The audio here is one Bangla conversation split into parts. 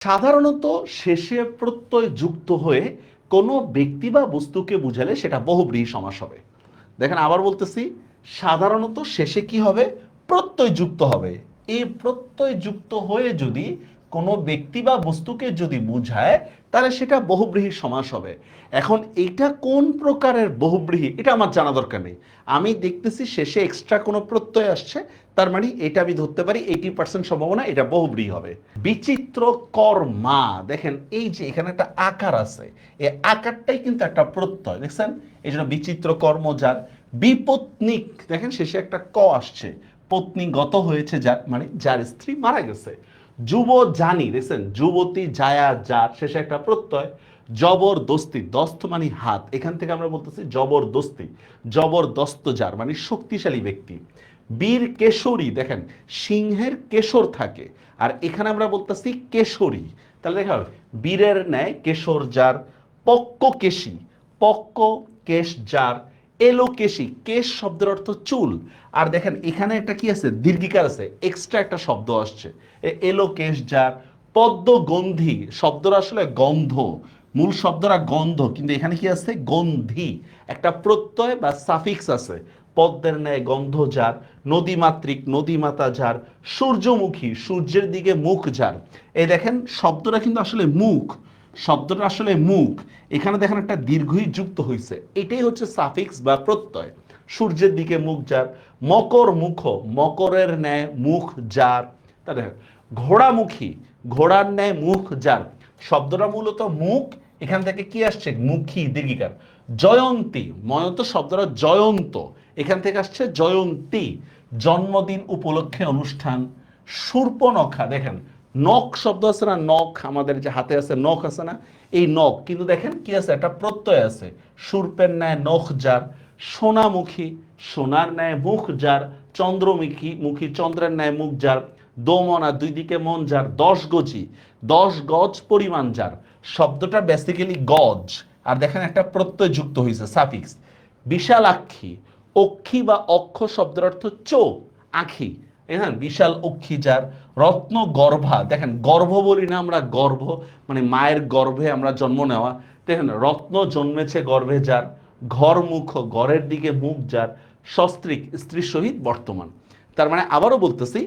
সাধারণত শেষে প্রত্যয় যুক্ত হয়ে কোনো ব্যক্তি বা বস্তুকে বুঝালে সেটা বহুব্রীহি সমাস হবে। দেখেন আবার বলতেছি, সাধারণত শেষে কি হবে? প্রত্যয় যুক্ত হবে। এই প্রত্যয় যুক্ত হয়ে যদি কোনো ব্যক্তি বা বস্তুকে যদি বুঝায়, তাহলে সেটা বহুব্রীহি সমাস হবে। এখন এটা কোন প্রকারের বহুব্রীহি, এটা আমার জানা দরকার নেই। আমি দেখতেছি শেষে এক্সট্রা কোনো প্রত্যয় আসছে, তার মানে এটা আমি ধরতে পারি এইটি পার্সেন্ট সম্ভাবনা এটা বহুব্রীহি হবে। বিচিত্র কর্মা, দেখেন এই যে এখানে একটা আকার আছে এই আকারটাই কিন্তু একটা প্রত্যয়, দেখছেন? এই জন্য বিচিত্র কর্ম যার, বিপত্নিক, দেখেন শেষে একটা ক আসছে পত্নী গত হয়েছে যার মানে যার স্ত্রী মারা গেছে। যুব জানি দেখছেন? যুবতী জায়া যার শেষে একটা প্রত্যয় জবরদস্তি দস্ত মানে হাত। এখান থেকে আমরা বলতেছি জবরদস্তি জবরদস্ত যার মানে শক্তিশালী ব্যক্তি। বীর কেশরী দেখেন সিংহের কেশর থাকে আর এখানে আমরা বলতেছি কেশরী। তাহলে দেখা হবে, বীরের ন্যায় কেশর যার পক্ক কেশী পক্ক কেশ যার এলোকেশী, কেশ শব্দের অর্থ চুল। আর দেখেন, এখানে একটা কি আছে? দীর্ঘিকার আছে। এক্সট্রা একটা শব্দ আসছে। এলোকেশ যার পদ্মগন্ধি শব্দটা আসলে গন্ধ। মূল শব্দটা গন্ধ, কিন্তু এখানে কি আছে? গন্ধি। একটা প্রত্যয় বা সাফিক্স আছে। পদ্মের ন্যায় গন্ধ যার, নদীমাতৃক, নদীমাতা যার, সূর্যমুখী, সূর্যের দিকে মুখ যার। এই দেখেন শব্দটা কিন্তু আসলে মুখ। শব্দটা আসলে মুখ। এখানে দেখেন একটা দীর্ঘই যুক্ত হয়েছে এটাই হচ্ছে সাফিক্স বা প্রত্যয়। সূর্যের দিকে মুখ যার, মকর মুখ, মকরের ন্যায় মুখ যার। তা দেখেন, ঘোড়ামুখী, ঘোড়ার ন্যায় মুখ যার। শব্দটা মূলত মুখ, এখান থেকে কি আসছে? মুখী, দীর্ঘিকার। জয়ন্তী ময়ন্ত শব্দটা জয়ন্ত। এখান থেকে আসছে জয়ন্তী। জন্মদিন উপলক্ষে অনুষ্ঠান, সূর্পনখা, দেখেন নখ শব্দ আছে না? নখ, আমাদের যে হাতে আছে নখ আছে না? এই নখ, কিন্তু দেখেন কি আছে? একটা প্রত্যয় আছে। সূর্পের ন্যায় নখ যার, সোনামুখী, সোনার ন্যায় মুখ যার, চন্দ্রমুখী, মুখী চন্দ্রের ন্যায় মুখ যার, দোমনা দুই দিকে মন যার, দশ গজি, দশ গজ পরিমাণ যার। শব্দটা বেসিক্যালি গজ। আর দেখেন একটা প্রত্যয় যুক্ত হয়েছে সাফিক্স বিশালাক্ষী, অক্ষী বা অক্ষ শব্দের অর্থ চোখ, আখি। হ্যাঁ বিশাল অক্ষী যার রত্ন গর্ভা। দেখেন, গর্ভ বলি না আমরা গর্ভ মানে মায়ের গর্ভে আমরা জন্ম নেওয়া। দেখেন, রত্ন জন্মেছে গর্ভে যার, ঘর মুখ, ঘরের দিকে মুখ যার, সস্ত্রীক স্ত্রীর সহিত বর্তমান। তার মানে আবারও বলতেছি,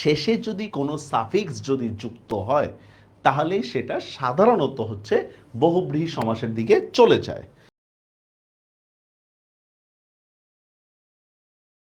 শেষে যদি কোনো সাফিক্স যদি যুক্ত হয় তাহলে সেটা সাধারণত হচ্ছে বহুব্রীহি সমাসের দিকে চলে যায়।